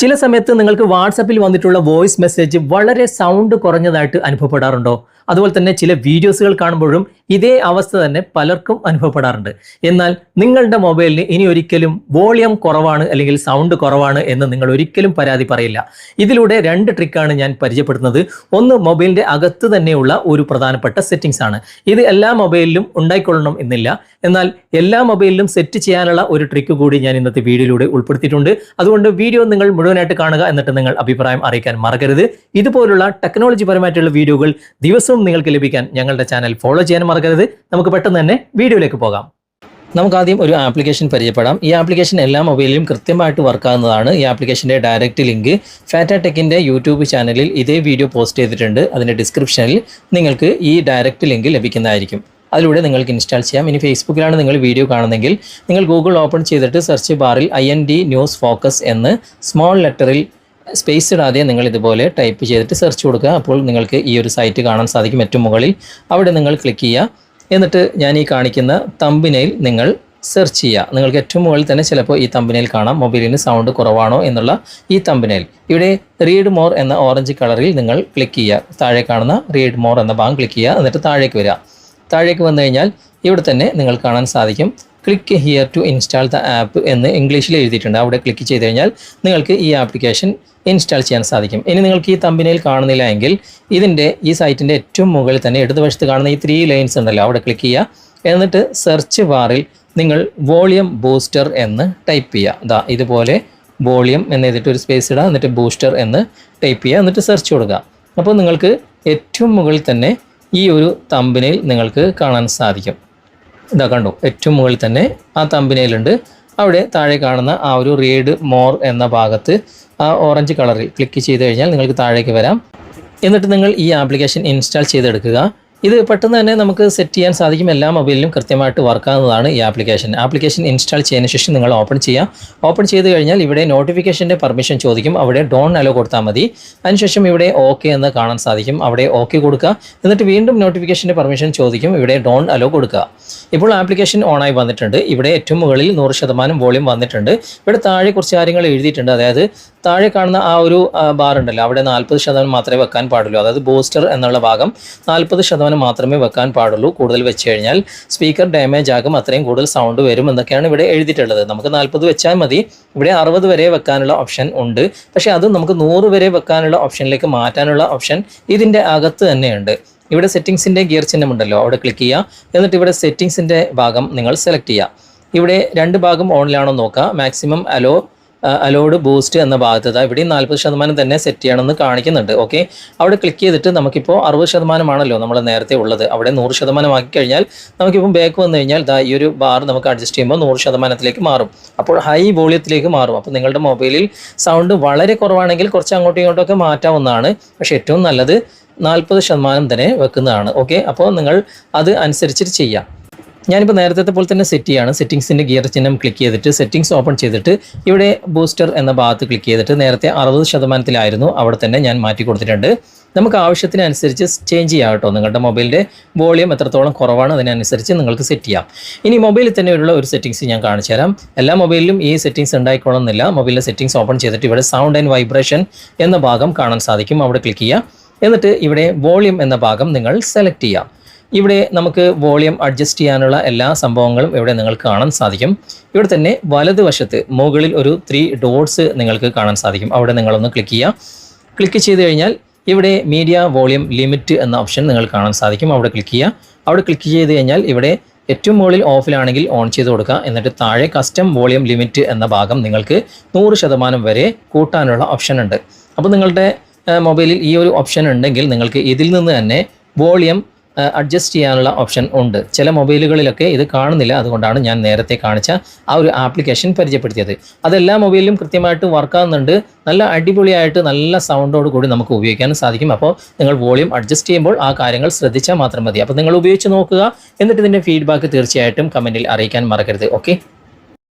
ചില സമയത്ത് നിങ്ങൾക്ക് വാട്സപ്പിൽ വന്നിട്ടുള്ള വോയിസ് മെസ്സേജ് വളരെ സൗണ്ട് കുറഞ്ഞതായിട്ട് അനുഭവപ്പെടാറുണ്ടോ? അതുപോലെ തന്നെ ചില വീഡിയോസുകൾ കാണുമ്പോഴും ഇതേ അവസ്ഥ തന്നെ പലർക്കും അനുഭവപ്പെടാറുണ്ട്. എന്നാൽ നിങ്ങളുടെ മൊബൈലിന് ഇനി ഒരിക്കലും വോളിയം കുറവാണ് അല്ലെങ്കിൽ സൗണ്ട് കുറവാണ് എന്ന് നിങ്ങൾ ഒരിക്കലും പരാതി പറയില്ല. ഇതിലൂടെ രണ്ട് ട്രിക്കാണ് ഞാൻ പരിചയപ്പെടുത്തുന്നത്. ഒന്ന് മൊബൈലിന്റെ അകത്ത് തന്നെയുള്ള ഒരു പ്രധാനപ്പെട്ട സെറ്റിംഗ്സ് ആണ്. ഇത് എല്ലാ മൊബൈലിലും ഉണ്ടായിക്കൊള്ളണം എന്നില്ല. എന്നാൽ എല്ലാ മൊബൈലിലും സെറ്റ് ചെയ്യാനുള്ള ഒരു ട്രിക്ക് കൂടി ഞാൻ ഇന്നത്തെ വീഡിയോയിലൂടെ ഉൾപ്പെടുത്തിയിട്ടുണ്ട്. അതുകൊണ്ട് വീഡിയോ നിങ്ങൾ മുഴുവനായിട്ട് കാണുക എന്നിട്ട് നിങ്ങൾ അഭിപ്രായം അറിയിക്കാൻ മറക്കരുത്. ഇതുപോലുള്ള ടെക്നോളജി പരമായിട്ടുള്ള വീഡിയോകൾ ദിവസവും നിങ്ങൾക്ക് ലഭിക്കാൻ ഞങ്ങളുടെ ചാനൽ ഫോളോ ചെയ്യാൻ മറക്കരുത്. നമുക്ക് പെട്ടെന്ന് തന്നെ വീഡിയോയിലേക്ക് പോകാം. നമുക്ക് ആദ്യം ഒരു ആപ്ലിക്കേഷൻ പരിചയപ്പെടാം. ഈ ആപ്ലിക്കേഷൻ എല്ലാ മൊബൈലിലും കൃത്യമായിട്ട് വർക്ക് ആകുന്നതാണ് ഈ ആപ്ലിക്കേഷന്റെ ഡയറക്റ്റ് ലിങ്ക് ഫാറ്റ ടെക്കിന്റെ യൂട്യൂബ് ചാനലിൽ ഇതേ വീഡിയോ പോസ്റ്റ് ചെയ്തിട്ടുണ്ട്. അതിന്റെ ഡിസ്ക്രിപ്ഷനിൽ നിങ്ങൾക്ക് ഈ ഡയറക്റ്റ് ലിങ്ക് ലഭിക്കുന്നതായിരിക്കും. അതിലൂടെ നിങ്ങൾക്ക് ഇൻസ്റ്റാൾ ചെയ്യാം. ഇനി ഫേസ്ബുക്കിലാണ് നിങ്ങൾ വീഡിയോ കാണുന്നതെങ്കിൽ നിങ്ങൾ ഗൂഗിൾ ഓപ്പൺ ചെയ്തിട്ട് സെർച്ച് ബാറിൽ I N D news focus എന്ന് സ്മോൾ ലെറ്ററിൽ സ്പേസ് ഇടാതെ നിങ്ങൾ ഇതുപോലെ ടൈപ്പ് ചെയ്തിട്ട് സെർച്ച് കൊടുക്കുക. അപ്പോൾ നിങ്ങൾക്ക് ഈ ഒരു സൈറ്റ് കാണാൻ സാധിക്കും ഏറ്റവും മുകളിൽ. അവിടെ നിങ്ങൾ ക്ലിക്ക് ചെയ്യുക. എന്നിട്ട് ഞാൻ ഈ കാണിക്കുന്ന തമ്പിനയിൽ നിങ്ങൾ സെർച്ച് ചെയ്യുക. നിങ്ങൾക്ക് ഏറ്റവും മുകളിൽ തന്നെ ചിലപ്പോൾ ഈ തമ്പിനയിൽ കാണാം. മൊബൈലിന് സൗണ്ട് കുറവാണോ എന്നുള്ള ഈ തമ്പിനയിൽ ഇവിടെ റീഡ് മോർ എന്ന ഓറഞ്ച് കളറിൽ നിങ്ങൾ ക്ലിക്ക് ചെയ്യുക. താഴെ കാണുന്ന റീഡ് മോർ എന്ന ഭാഗം ക്ലിക്ക് ചെയ്യുക. എന്നിട്ട് താഴേക്ക് വരിക. താഴേക്ക് വന്നു കഴിഞ്ഞാൽ ഇവിടെ തന്നെ നിങ്ങൾ കാണാൻ സാധിക്കും. Click here to install the app എന്ന് ഇംഗ്ലീഷിൽ എഴുതിയിട്ടുണ്ട്. അവിടെ ക്ലിക്ക് ചെയ്ത് കഴിഞ്ഞാൽ നിങ്ങൾക്ക് ഈ ആപ്ലിക്കേഷൻ ഇൻസ്റ്റാൾ ചെയ്യാൻ സാധിക്കും. ഇനി നിങ്ങൾക്ക് ഈ തമ്പിനയിൽ കാണുന്നില്ല എങ്കിൽ ഇതിന്റെ ഈ സൈറ്റിന്റെ ഏറ്റവും മുകളിൽ തന്നെ ഇടതുവശത്ത് കാണുന്ന ഈ ത്രീ ലൈൻസ് ഉണ്ടല്ലോ അവിടെ ക്ലിക്ക് ചെയ്യുക. എന്നിട്ട് സെർച്ച് ബാറിൽ നിങ്ങൾ വോളിയം ബൂസ്റ്റർ എന്ന് ടൈപ്പ് ചെയ്യുക. ഇതാ ഇതുപോലെ വോളിയം എന്ന് എഴുതിയിട്ട് ഒരു സ്പേസ് ഇടുക എന്നിട്ട് ബൂസ്റ്റർ എന്ന് ടൈപ്പ് ചെയ്യുക എന്നിട്ട് സെർച്ച് കൊടുക്കുക. അപ്പോൾ നിങ്ങൾക്ക് ഏറ്റവും മുകളിൽ തന്നെ ഈ ഒരു തമ്പിനയിൽ നിങ്ങൾക്ക് കാണാൻ സാധിക്കും. ഇതാ കണ്ടു ഏറ്റവും മുകളിൽ തന്നെ ആ തമ്പിനയിലുണ്ട് അവിടെ താഴെ കാണുന്ന ആ ഒരു റീഡ് മോർ എന്ന ഭാഗത്ത് ആ ഓറഞ്ച് കളറിൽ ക്ലിക്ക് ചെയ്ത് കഴിഞ്ഞാൽ നിങ്ങൾക്ക് താഴേക്ക് വരാം. എന്നിട്ട് നിങ്ങൾ ഈ ആപ്ലിക്കേഷൻ ഇൻസ്റ്റാൾ ചെയ്തെടുക്കുക. ഇത് പെട്ടെന്ന് തന്നെ നമുക്ക് സെറ്റ് ചെയ്യാൻ സാധിക്കും. എല്ലാ മൊബൈലിലും കൃത്യമായിട്ട് വർക്ക് ആകുന്നതാണ് ഈ ആപ്ലിക്കേഷൻ ആപ്ലിക്കേഷൻ ഇൻസ്റ്റാൾ ചെയ്തതിന് ശേഷം നിങ്ങൾ ഓപ്പൺ ചെയ്യാം ഓപ്പൺ ചെയ്ത് കഴിഞ്ഞാൽ ഇവിടെ നോട്ടിഫിക്കേഷന്റെ പെർമിഷൻ ചോദിക്കും. അവിടെ ഡോൺ അലോ കൊടുത്താൽ മതി. അതിനുശേഷം ഇവിടെ ഓക്കെ എന്ന് കാണാൻ സാധിക്കും. അവിടെ ഓക്കെ കൊടുക്കുക. എന്നിട്ട് വീണ്ടും നോട്ടിഫിക്കേഷന്റെ പെർമിഷൻ ചോദിക്കും. ഇവിടെ ഡോൺ അലോ കൊടുക്കുക. ഇപ്പോൾ ആപ്ലിക്കേഷൻ ഓണായി വന്നിട്ടുണ്ട്. ഇവിടെ ഏറ്റവും മുകളിൽ നൂറ് ശതമാനം വോളിയം വന്നിട്ടുണ്ട്. ഇവിടെ താഴെ കുറച്ച് കാര്യങ്ങൾ എഴുതിയിട്ടുണ്ട്. അതായത് താഴെ കാണുന്ന ആ ഒരു ബാർ ഉണ്ടല്ലോ. അവിടെ നാൽപ്പത് ശതമാനം മാത്രമേ വെക്കാൻ പാടുള്ളൂ. അതായത് ബൂസ്റ്റർ എന്നുള്ള ഭാഗം നാൽപ്പത് ശതമാനം മാത്രമേ വെക്കാൻ പാടുള്ളൂ കൂടുതൽ വെച്ച് കഴിഞ്ഞാൽ. സ്പീക്കർ ഡാമേജ് ആകും അത്രയും കൂടുതൽ സൗണ്ട് വരും എന്നൊക്കെയാണ് ഇവിടെ എഴുതിയിട്ടുള്ളത്. നമുക്ക് നാൽപ്പത് വെച്ചാൽ മതി. ഇവിടെ അറുപത് വരെ വെക്കാനുള്ള ഓപ്ഷൻ ഉണ്ട്. പക്ഷേ അത് നമുക്ക് നൂറ് വരെ വെക്കാനുള്ള ഓപ്ഷനിലേക്ക് മാറ്റാനുള്ള ഓപ്ഷൻ ഇതിന്റെ അകത്ത് തന്നെയുണ്ട്. ഇവിടെ സെറ്റിങ്സിന്റെ ഗിയർ ചിഹ്നമുണ്ടല്ലോ. അവിടെ ക്ലിക്ക് ചെയ്യുക. എന്നിട്ട് ഇവിടെ സെറ്റിങ്സിന്റെ ഭാഗം നിങ്ങൾ സെലക്ട് ചെയ്യുക. ഇവിടെ രണ്ട് ഭാഗം ഓണിലാണോ നോക്കുക. മാക്സിമം അലോ അലോഡ് ബൂസ്റ്റ് എന്ന ഭാഗത്ത് ഇവിടെ നാൽപ്പത് ശതമാനം തന്നെ സെറ്റ് ചെയ്യണമെന്ന് കാണിക്കുന്നുണ്ട്. ഓക്കെ അവിടെ ക്ലിക്ക് ചെയ്തിട്ട് നമുക്കിപ്പോൾ അറുപത് ശതമാനമാണല്ലോ നമ്മൾ നേരത്തെ ഉള്ളത്. അവിടെ നൂറ് ശതമാനമാക്കി കഴിഞ്ഞാൽ നമുക്കിപ്പം ബാക്ക് വന്നു കഴിഞ്ഞാൽ ദാ ഈ ഒരു ബാർ നമുക്ക് അഡ്ജസ്റ്റ് ചെയ്യുമ്പോൾ നൂറ് ശതമാനത്തിലേക്ക് മാറും. അപ്പോൾ ഹൈ വോളിയത്തിലേക്ക് മാറും. അപ്പോൾ നിങ്ങളുടെ മൊബൈലിൽ സൗണ്ട് വളരെ കുറവാണെങ്കിൽ കുറച്ച് അങ്ങോട്ടും ഇങ്ങോട്ടും ഒക്കെ മാറ്റാവുന്നതാണ്. പക്ഷേ ഏറ്റവും നല്ലത് നാൽപ്പത് ശതമാനം തന്നെ വെക്കുന്നതാണ്. ഓക്കെ അപ്പോൾ നിങ്ങൾ അത് അനുസരിച്ചിട്ട് ചെയ്യാം. ഞാനിപ്പോൾ നേരത്തെ പോലെ തന്നെ സെറ്റ് ചെയ്യാണ്. സെറ്റിങ്സിന്റെ ഗിയർ ചിഹ്നം ക്ലിക്ക് ചെയ്തിട്ട് സെറ്റിങ്സ് ഓപ്പൺ ചെയ്തിട്ട് ഇവിടെ ബൂസ്റ്റർ എന്ന ഭാഗത്ത് ക്ലിക്ക് ചെയ്തിട്ട് നേരത്തെ അറുപത് ശതമാനത്തിലായിരുന്നു. അവിടെ തന്നെ ഞാൻ മാറ്റി കൊടുത്തിട്ടുണ്ട്. നമുക്ക് ആവശ്യത്തിനനുസരിച്ച് ചേഞ്ച് ചെയ്യാം കേട്ടോ. നിങ്ങളുടെ മൊബൈലിന്റെ വോളിയം എത്രത്തോളം കുറവാണ് അതിനനുസരിച്ച് നിങ്ങൾക്ക് സെറ്റ് ചെയ്യാം. ഇനി മൊബൈലിൽ തന്നെയുള്ള ഒരു സെറ്റിങ്സ് ഞാൻ കാണിച്ചു തരാം. എല്ലാ മൊബൈലിലും ഈ സെറ്റിങ്സ് ഉണ്ടായിക്കോളുന്നില്ല മൊബൈലിലെ സെറ്റിങ്സ് ഓപ്പൺ ചെയ്തിട്ട് ഇവിടെ സൗണ്ട് ആൻഡ് വൈബ്രേഷൻ എന്ന ഭാഗം കാണാൻ സാധിക്കും. അവിടെ ക്ലിക്ക് ചെയ്യുക എന്നിട്ട് ഇവിടെ വോളിയം എന്ന ഭാഗം നിങ്ങൾ സെലക്ട് ചെയ്യാം. ഇവിടെ നമുക്ക് വോളിയം അഡ്ജസ്റ്റ് ചെയ്യാനുള്ള എല്ലാ സംഭവങ്ങളും ഇവിടെ നിങ്ങൾക്ക് കാണാൻ സാധിക്കും. ഇവിടെ തന്നെ വലതുവശത്ത് മുകളിൽ ഒരു ത്രീ ഡോട്ട്സ് നിങ്ങൾക്ക് കാണാൻ സാധിക്കും. അവിടെ നിങ്ങളൊന്ന് ക്ലിക്ക് ചെയ്യുക. ക്ലിക്ക് ചെയ്ത് കഴിഞ്ഞാൽ ഇവിടെ മീഡിയ വോളിയം ലിമിറ്റ് എന്ന ഓപ്ഷൻ നിങ്ങൾ കാണാൻ സാധിക്കും. അവിടെ ക്ലിക്ക് ചെയ്യുക. അവിടെ ക്ലിക്ക് ചെയ്ത് കഴിഞ്ഞാൽ ഇവിടെ ഏറ്റവും മുകളിൽ ഓഫിലാണെങ്കിൽ ഓൺ ചെയ്ത് കൊടുക്കുക. എന്നിട്ട് താഴെ കസ്റ്റം വോളിയം ലിമിറ്റ് എന്ന ഭാഗം നിങ്ങൾക്ക് നൂറ് ശതമാനം വരെ കൂട്ടാനുള്ള ഓപ്ഷൻ ഉണ്ട്. അപ്പോൾ നിങ്ങളുടെ മൊബൈലിൽ ഈ ഒരു ഓപ്ഷൻ ഉണ്ടെങ്കിൽ നിങ്ങൾക്ക് ഇതിൽ നിന്ന് തന്നെ വോളിയം അഡ്ജസ്റ്റ് ചെയ്യാനുള്ള ഓപ്ഷൻ ഉണ്ട്. ചില മൊബൈലുകളിലൊക്കെ ഇത് കാണുന്നില്ല. അതുകൊണ്ടാണ് ഞാൻ നേരത്തെ കാണിച്ച ആ ഒരു ആപ്ലിക്കേഷൻ പരിചയപ്പെടുത്തിയത്. അതെല്ലാ മൊബൈലിലും കൃത്യമായിട്ട് വർക്ക് ആകുന്നുണ്ട് നല്ല അടിപൊളിയായിട്ട് നല്ല സൗണ്ടോട് കൂടി നമുക്ക് ഉപയോഗിക്കാൻ സാധിക്കും. അപ്പോൾ നിങ്ങൾ വോളിയം അഡ്ജസ്റ്റ് ചെയ്യുമ്പോൾ ആ കാര്യങ്ങൾ ശ്രദ്ധിച്ചാൽ മാത്രം മതി. അപ്പോൾ നിങ്ങൾ ഉപയോഗിച്ച് നോക്കുക. എന്നിട്ട് ഇതിന്റെ ഫീഡ്ബാക്ക് തീർച്ചയായിട്ടും കമന്റിൽ അറിയിക്കാൻ മറക്കരുത്. ഓക്കെ